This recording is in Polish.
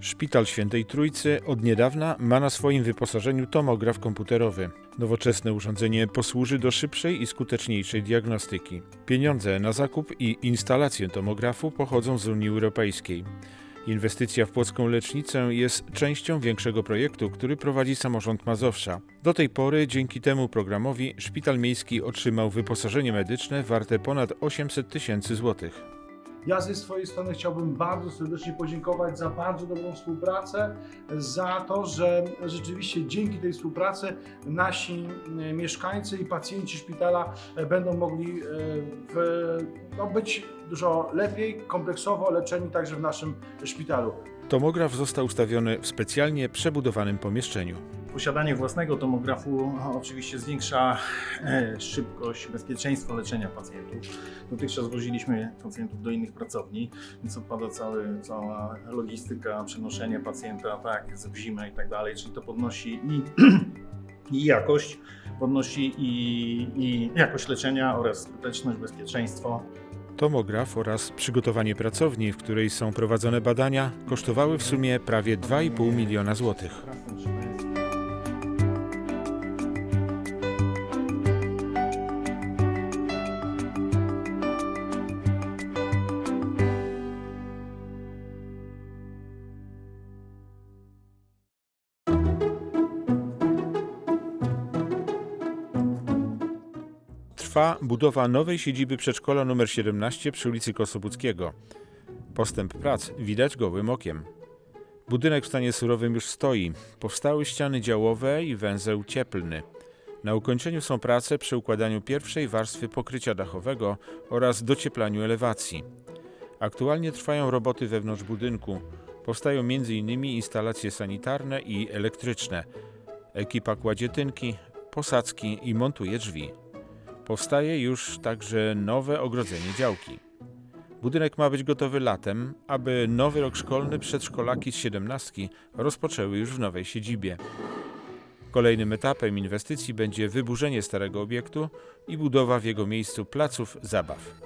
Szpital Świętej Trójcy od niedawna ma na swoim wyposażeniu tomograf komputerowy. Nowoczesne urządzenie posłuży do szybszej i skuteczniejszej diagnostyki. Pieniądze na zakup i instalację tomografu pochodzą z Unii Europejskiej. Inwestycja w płocką lecznicę jest częścią większego projektu, który prowadzi samorząd Mazowsza. Do tej pory dzięki temu programowi szpital miejski otrzymał wyposażenie medyczne warte ponad 800 tysięcy złotych. Ja ze swojej strony chciałbym bardzo serdecznie podziękować za bardzo dobrą współpracę, za to, że rzeczywiście dzięki tej współpracy nasi e, mieszkańcy i pacjenci szpitala e, będą mogli e, w, no, być dużo lepiej, kompleksowo leczeni także w naszym szpitalu. Tomograf został ustawiony w specjalnie przebudowanym pomieszczeniu. Posiadanie własnego tomografu oczywiście zwiększa e, szybkość, bezpieczeństwo leczenia pacjentów. Dotychczas woziliśmy pacjentów do innych pracowni, więc odpada cały, cała logistyka, przenoszenie pacjenta, tak, w zimę i tak dalej, czyli to podnosi i, i jakość, podnosi i, i jakość leczenia oraz skuteczność, bezpieczeństwo. Tomograf oraz przygotowanie pracowni, w której są prowadzone badania, kosztowały w sumie prawie 2,5 miliona złotych. Trwa budowa nowej siedziby przedszkola nr 17 przy ulicy Kosobuckiego. Postęp prac widać gołym okiem. Budynek w stanie surowym już stoi. Powstały ściany działowe i węzeł cieplny. Na ukończeniu są prace przy układaniu pierwszej warstwy pokrycia dachowego oraz docieplaniu elewacji. Aktualnie trwają roboty wewnątrz budynku. Powstają m.in. instalacje sanitarne i elektryczne. Ekipa kładzie tynki, posadzki i montuje drzwi. Powstaje już także nowe ogrodzenie działki. Budynek ma być gotowy latem, aby nowy rok szkolny przedszkolaki z 17 rozpoczęły już w nowej siedzibie. Kolejnym etapem inwestycji będzie wyburzenie starego obiektu i budowa w jego miejscu placów zabaw.